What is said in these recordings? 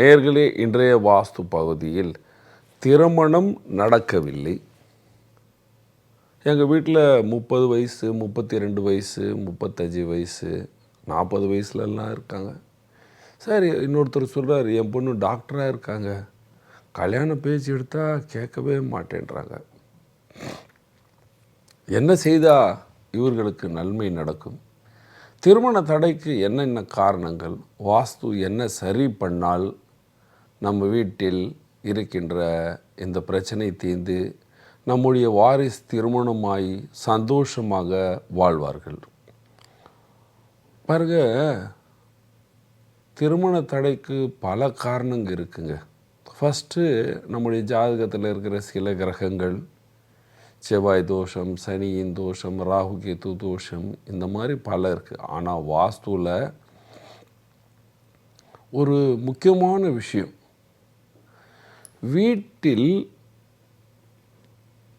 நேர்களே இன்றைய வாஸ்து பகுதியில் திருமணம் நடக்கவில்லை. எங்கள் வீட்டில் முப்பது வயசு முப்பத்தி ரெண்டு வயசு முப்பத்தஞ்சு வயசு நாற்பது வயசுலலாம் இருக்காங்க. சரி இன்னொருத்தர் சொல்கிறார் என் பொண்ணு டாக்டராக இருக்காங்க. கல்யாண பேச்சு எடுத்தால் கேட்கவே மாட்டேன்றாங்க. என்ன செய்தால் இவர்களுக்கு நன்மை நடக்கும்? திருமண தடைக்கு என்னென்ன காரணங்கள்? வாஸ்து என்ன சரி பண்ணால் நம்ம வீட்டில் இருக்கின்ற இந்த பிரச்சனை தீர்ந்து நம்முடைய வாரிஸ் திருமணமாய் சந்தோஷமாக வாழ்வார்கள். பாருங்க திருமண தடைக்கு பல காரணங்க இருக்குங்க. ஃபஸ்ட்டு நம்முடைய ஜாதகத்தில் இருக்கிற சில கிரகங்கள் செவ்வாய் தோஷம் சனியின் தோஷம் ராகு கேத்து தோஷம் இந்த மாதிரி பல இருக்குது ஆனால் வாஸ்துவில் ஒரு முக்கியமான விஷயம் வீட்டில்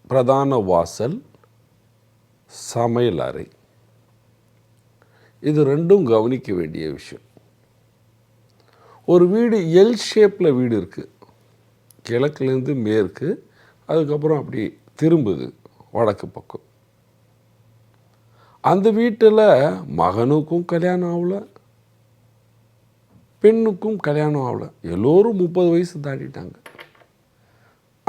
பிரதான வாசல் சமையல் அறை. இது ரெண்டும் கவனிக்க வேண்டிய விஷயம். ஒரு வீடு எல் ஷேப்பில் வீடு இருக்குது கிழக்குலேருந்து மேற்கு அதுக்கப்புறம் அப்படி திரும்புது வடக்கு பக்கம். அந்த வீட்டில் மகனுக்கும் கல்யாணம் ஆகல பெண்ணுக்கும் கல்யாணம் ஆகலை. எல்லோரும் முப்பது வயசு தாண்டிட்டாங்க.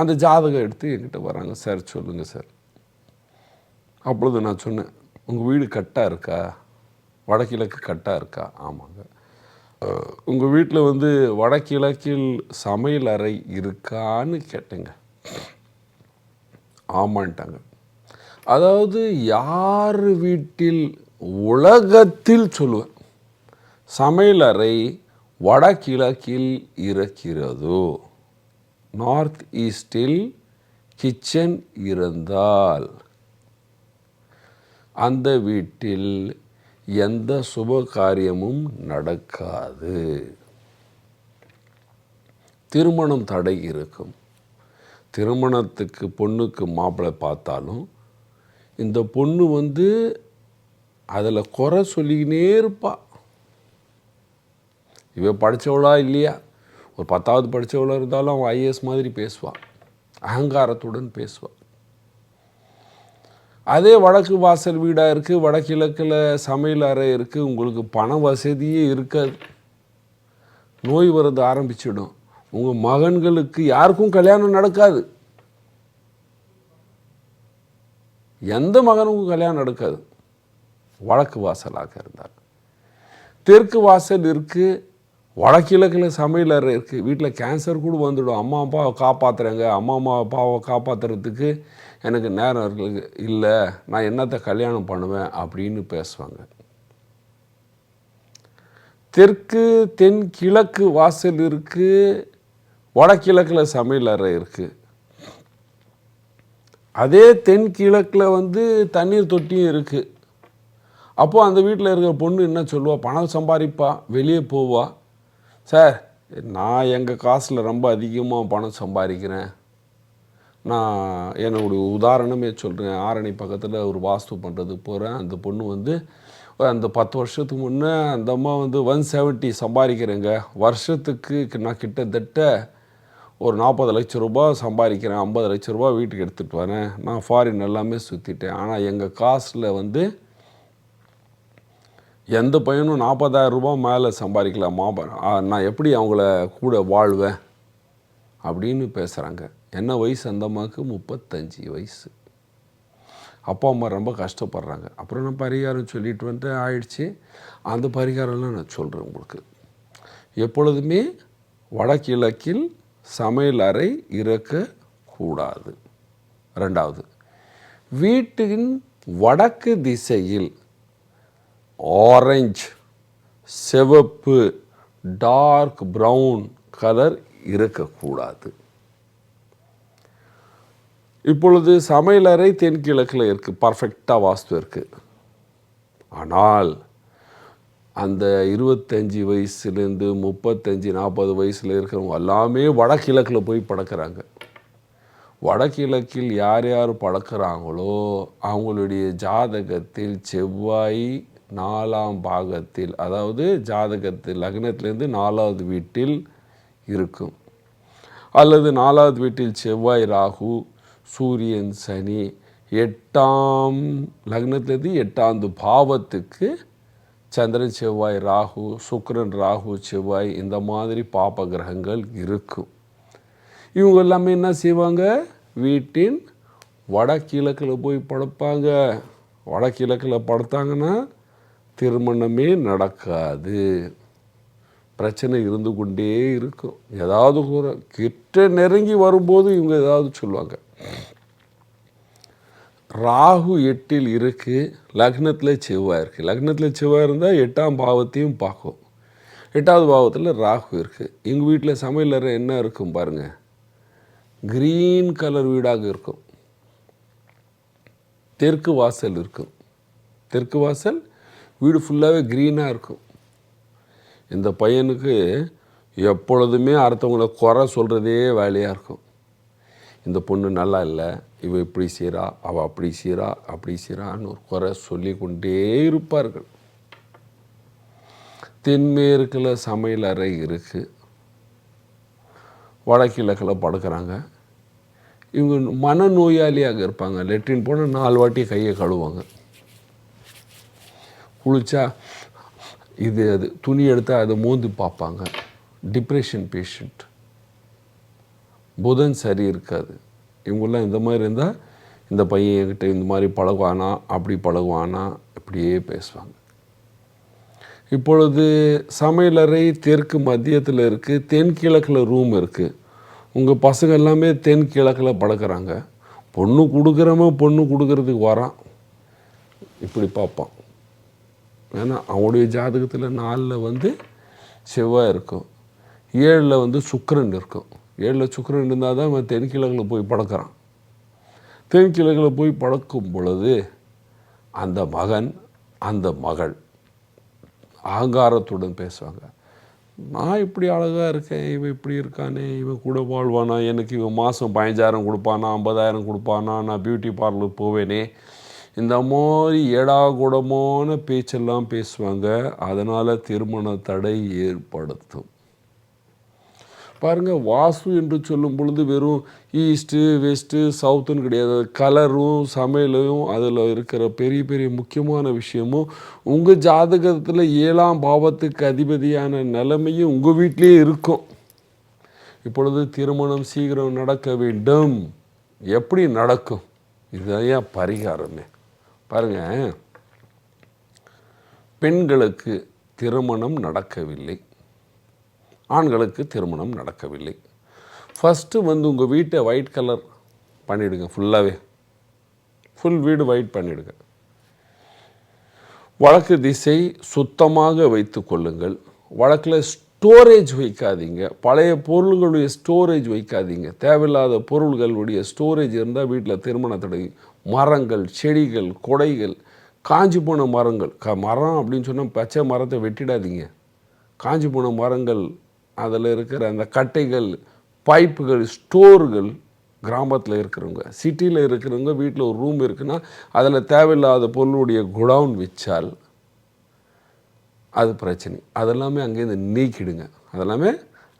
அந்த ஜாதகம் எடுத்து என்கிட்ட வராங்க சார் சொல்லுங்கள் சார். அப்பொழுது நான் சொன்னேன் உங்கள் வீடு கட்டாக இருக்கா? வடகிழக்கு கட்டாக இருக்கா? ஆமாங்க. உங்கள் வீட்டில் வந்து வடகிழக்கில் சமையல் அறை இருக்கான்னு கேட்டேங்க. ஆமான்ட்டாங்க. அதாவது யார் வீட்டில் உலகத்தில் சொல்லுவேன் சமையல் அறை வடகிழக்கில் இருக்கிறதோ? நார்த் ஈஸ்டில் கிச்சன் இருந்தால் அந்த வீட்டில் எந்த சுப காரியமும் நடக்காது. திருமணம் தடை இருக்கும். திருமணத்துக்கு பொண்ணுக்கு மாப்பிள்ளை பார்த்தாலும் இந்த பொண்ணு வந்து அதில் குறை சொல்லிக்கினே இருப்பா. இவ படித்தவளா இல்லையா? ஒரு பத்தாவது படித்தவளாக இருந்தாலும் அவன் ஐஏஎஸ் மாதிரி பேசுவாள் அகங்காரத்துடன் பேசுவாள் அதே வடக்கு வாசல் வீடாக இருக்குது வடகிழக்கில் சமையல் அறை இருக்குது உங்களுக்கு பண வசதியே இருக்காது. நோய் வரது ஆரம்பிச்சிடும். உங்கள் மகன்களுக்கு யாருக்கும் கல்யாணம் நடக்காது. எந்த மகனுக்கும் கல்யாணம் நடக்காது. வழக்கு வாசலாக இருந்தார் தெற்கு வாசல் இருக்குது வடகிழக்கில் சமையலர் இருக்குது வீட்டில் கேன்சர் கூட வந்துடும். அம்மா அப்பாவை காப்பாற்றுறேங்க அம்மா அம்மா அப்பாவை காப்பாற்றுறதுக்கு எனக்கு நேரம் இருக்கு. இல்லை நான் என்னத்தை கல்யாணம் பண்ணுவேன் அப்படின்னு பேசுவாங்க. தெற்கு தென் கிழக்கு வாசல் இருக்குது வடகிழக்கில் சமையலறை இருக்குது அதே தென் கிழக்கில் வந்து தண்ணீர் தொட்டியும் இருக்குது அப்போது அந்த வீட்டில் இருக்கிற பொண்ணு என்ன சொல்லுவாள் பணம் சம்பாதிப்பா. வெளியே போவாள் சார் நான் எங்கள் காசில் ரொம்ப அதிகமாக பணம் சம்பாதிக்கிறேன். நான் என்னுடைய உதாரணமே சொல்கிறேன் ஆரணி பக்கத்தில் ஒரு வாஸ்து பண்ணுறதுக்கு போகிறேன் அந்த பொண்ணு வந்து அந்த பத்து வருஷத்துக்கு முன்னே அந்த அம்மா வந்து ஒன் செவன்ட்டி சம்பாதிக்கிறேங்க. வருஷத்துக்கு நான் கிட்டத்தட்ட ஒரு நாற்பது லட்ச ரூபா சம்பாதிக்கிறேன். ஐம்பது லட்ச ரூபா வீட்டுக்கு எடுத்துகிட்டு வரேன். நான் ஃபாரின் எல்லாமே சுற்றிட்டேன் ஆனால் எங்கள் காசில் வந்து எந்த பையனும் நாற்பதாயிரம் ரூபாய் மேலே சம்பாதிக்கலாமா? நான் எப்படி அவங்கள கூட வாழ்வேன்? அப்படின்னு பேசுகிறாங்க என்ன வயசு அந்த அம்மாவுக்கு? முப்பத்தஞ்சு வயசு. அப்பா அம்மா ரொம்ப கஷ்டப்படுறாங்க. அப்புறம் நான் பரிகாரம் சொல்லிட்டு வந்துட்டு ஆயிடுச்சு. அந்த பரிகாரம்லாம் நான் சொல்கிறேன் உங்களுக்கு. எப்பொழுதுமே வடகிழக்கில் சமையல் அறை இறக்கக்கூடாது ரெண்டாவது வீட்டின் வடக்கு திசையில் ஆரஞ்சு சிவப்பு டார்க் ப்ரௌன் கலர் இருக்கக்கூடாது. இப்பொழுது சமையலறை தென்கிழக்கில் இருக்குது பர்ஃபெக்டாக வாஸ்து இருக்குது ஆனால் அந்த இருபத்தஞ்சி வயசுலேருந்து முப்பத்தஞ்சு நாற்பது வயசில் இருக்கிறவங்க எல்லாமே வடகிழக்கில் போய் படக்கிறாங்க. வடகிழக்கில் யார் யார் படக்கிறாங்களோ அவங்களுடைய ஜாதகத்தில் செவ்வாய் நாலாம் பாகத்தில் அதாவது ஜாதகத்தில் லக்னத்திலேருந்து நாலாவது வீட்டில் இருக்கும். அல்லது நாலாவது வீட்டில் செவ்வாய் ராகு சூரியன் சனி எட்டாம் லக்னத்திலேருந்து எட்டாந்து பாவத்துக்கு சந்திரன் செவ்வாய் ராகு சுக்கரன் ராகு செவ்வாய் இந்த மாதிரி பாப கிரகங்கள் இருக்கும். இவங்க எல்லாமே என்ன செய்வாங்க? வீட்டின் வடகிழக்கில் போய் படுப்பாங்க. வடகிழக்கில் படுத்தாங்கன்னா திருமணமே நடக்காது. பிரச்சனை இருந்து கொண்டே இருக்கும். ஏதாவது கூற கிட்ட நெருங்கி வரும்போது இவங்க ஏதாவது சொல்லுவாங்க. ராகு எட்டில் இருக்குது லக்னத்தில் செவ்வாய் இருக்குது லக்னத்தில் செவ்வாய் இருந்தால் எட்டாம் பாவத்தையும் பார்க்கும். எட்டாவது பாவத்தில் ராகு இருக்குது எங்கள் வீட்டில் சமையலறை என்ன இருக்கும் பாருங்கள் க்ரீன் கலர் வீடாக இருக்கும். தெற்கு வாசல் இருக்கும். தெற்கு வாசல் வீடு ஃபுல்லாகவே க்ரீனாக இருக்கும். இந்த பையனுக்கு எப்பொழுதுமே அடுத்தவங்கள குறை சொல்கிறதே வேலையாக இருக்கும். இந்த பொண்ணு நல்லா இல்லை இவ இப்படி செய்கிறா அவள் அப்படி செய்கிறா அப்படி செய்கிறான்னு ஒரு குறை சொல்லி கொண்டே இருப்பார்கள். தென்மேற்கில் சமையல் அறை இருக்குது வடகிழக்கில் படுக்கிறாங்க. இவங்க மனநோயாளியாக இருப்பாங்க. லெட்ரின் போனால் நாலு வாட்டி கையை கழுவாங்க குளிச்சா இது அது துணி எடுத்தால் அதை மோந்து பார்ப்பாங்க. டிப்ரெஷன் பேஷண்ட் புதன் சரி இருக்காது. இவங்கெல்லாம் இந்த மாதிரி இருந்தால் இந்த பையன் என்கிட்ட இந்த மாதிரி பழகுவானா அப்படி பழகுவானா இப்படியே பேசுவாங்க. இப்பொழுது சமையலறை தெற்கு மத்தியத்தில் இருக்குது தென்கிழக்கில் ரூம் இருக்குது உங்கள் பசங்க எல்லாமே தென்கிழக்கில் பழக்கிறாங்க பொண்ணு கொடுக்குறவன் பொண்ணு கொடுக்கறதுக்கு வரான். இப்படி பார்ப்பான். ஏன்னா அவனுடைய ஜாதகத்தில் நாலில் வந்து செவ்வாய் இருக்கும். ஏழில் வந்து சுக்கிரன் இருக்கும். ஏழில் சுக்கரன் இருந்தால் தான் அவன் தென்கிழங்கில் போய் பழக்கிறான் தென்கிழங்கில் போய் பழக்கும் பொழுது அந்த மகன் அந்த மகள் அகங்காரத்துடன் பேசுவாங்க. நான் இப்படி அழகாக இருக்கேன் இவன் இப்படி இருக்கானே இவன் கூட வாழ்வானா எனக்கு இவன் மாதம் பதினஞ்சாயிரம் கொடுப்பானா ஐம்பதாயிரம் கொடுப்பானா நான் பியூட்டி பார்லர் போவேனே இந்த மாதிரி ஏடாகுடமான பேச்செல்லாம் பேசுவாங்க. அதனால் திருமண தடை ஏற்படுத்தும். பாருங்கள் வாசு என்று சொல்லும் பொழுது வெறும் ஈஸ்ட்டு வெஸ்ட்டு சவுத்துன்னு கிடையாது. கலரும் சமையலும் அதில் இருக்கிற பெரிய பெரிய முக்கியமான விஷயமும் உங்கள் ஜாதகத்தில் ஏழாம் பாவத்துக்கு அதிபதியான நிலைமையும் உங்கள் வீட்டிலே இருக்கும். இப்பொழுது திருமணம் சீக்கிரம் நடக்க வேண்டும். எப்படி நடக்கும்? இதுதான் ஏன் பரிகாரமே. பாருங்கள் பெண்களுக்கு திருமணம் நடக்கவில்லை. ஆண்களுக்கு திருமணம் நடக்கவில்லை. ஃபஸ்ட்டு வந்து உங்கள் வீட்டை ஒயிட் கலர் பண்ணிவிடுங்க ஃபுல்லாகவே ஃபுல் வீடு ஒயிட் பண்ணிவிடுங்க வழக்கு திசை சுத்தமாக வைத்து கொள்ளுங்கள். வழக்கில் ஸ்டோரேஜ் வைக்காதீங்க. பழைய பொருள்களுடைய ஸ்டோரேஜ் வைக்காதீங்க. தேவையில்லாத பொருள்களுடைய ஸ்டோரேஜ் இருந்தால் வீட்டில் திருமண தடை மரங்கள் செடிகள் கொடைகள் காஞ்சி போன மரங்கள். க மரம் அப்படின்னு சொன்னால் பச்சை மரத்தை வெட்டிடாதீங்க. காஞ்சி போன மரங்கள் அதில் இருக்கிற அந்த கட்டைகள் பைப்புகள் ஸ்டோர்கள் கிராமத்தில் இருக்கிறவங்க. சிட்டியில் இருக்கிறவங்க வீட்டில் ஒரு ரூம் இருக்குன்னா அதில் தேவையில்லாத பொருளுடைய குடவுன் வச்சால் அது பிரச்சனை. அதெல்லாமே அங்கேருந்து நீக்கிடுங்க. அதெல்லாமே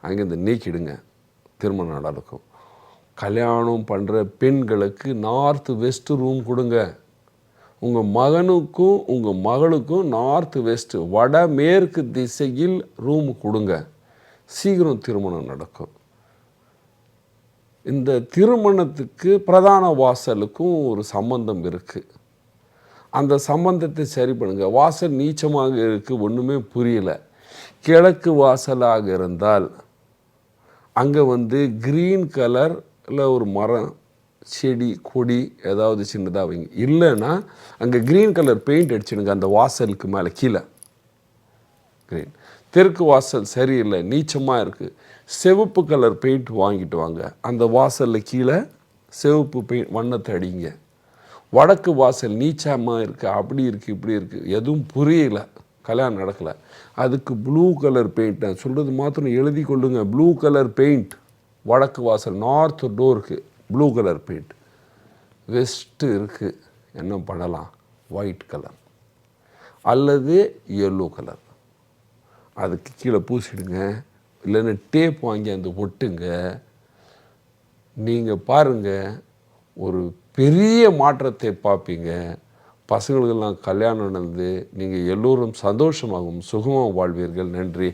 அங்கேருந்து நீக்கிடுங்க. திருமணம் நடக்கும் கல்யாணம் பண்ணுற பெண்களுக்கு நார்த் வெஸ்ட் ரூம் கொடுங்க. உங்கள் மகனுக்கும் உங்கள் மகளுக்கும் நார்த் வெஸ்ட் வட மேற்கு திசையில் ரூம் கொடுங்க. சீக்கிரம் திருமணம் நடக்கும். இந்த திருமணத்துக்கு பிரதான வாசலுக்கும் ஒரு சம்பந்தம் இருக்குது அந்த சம்பந்தத்தை சரி பண்ணுங்கள் வாசல் நீச்சமாக இருக்குது ஒன்றுமே புரியல. கிழக்கு வாசலாக இருந்தால் அங்கே வந்து க்ரீன் கலர் இல்லை ஒரு மரம் செடி கொடி ஏதாவது சின்னதாக வைங்க. இல்லைன்னா அங்கே க்ரீன் கலர் பெயிண்ட் அடிச்சிடுங்க அந்த வாசலுக்கு மேலே கீழே. க்ரீன் தெற்கு வாசல் சரியில்லை நீச்சமாக இருக்குது சிவப்பு கலர் பெயிண்ட் வாங்கிட்டு வாங்க. அந்த வாசலில் கீழே சிவப்பு பெயிண்ட் வண்ணத்தை அடிங்க. வடக்கு வாசல் நீச்சமாக இருக்குது அப்படி இருக்குது இப்படி இருக்குது எதுவும் புரியல கல்யாணம் நடக்கலை. அதுக்கு ப்ளூ கலர் பெயிண்ட் நான் சொல்கிறது மாத்திரம் எழுதி கொள்ளுங்க. ப்ளூ கலர் பெயிண்ட் வடக்கு வாசல் நார்த் டோருக்கு ப்ளூ கலர் பெயிண்ட் வெஸ்ட்டு இருக்குது என்ன பண்ணலாம்? ஒயிட் கலர் அல்லது எல்லோ கலர் அதுக்கு கீழே பூசிடுங்க. இல்லைன்னா டேப் வாங்கி அந்த ஒட்டுங்க. நீங்கள் பாருங்கள் ஒரு பெரிய மாற்றத்தை பார்ப்பீங்க. பசங்களுக்கெல்லாம் கல்யாணம் நடந்து நீங்கள் எல்லோரும் சந்தோஷமாகவும் சுகமாக வாழ்வீர்கள். நன்றி.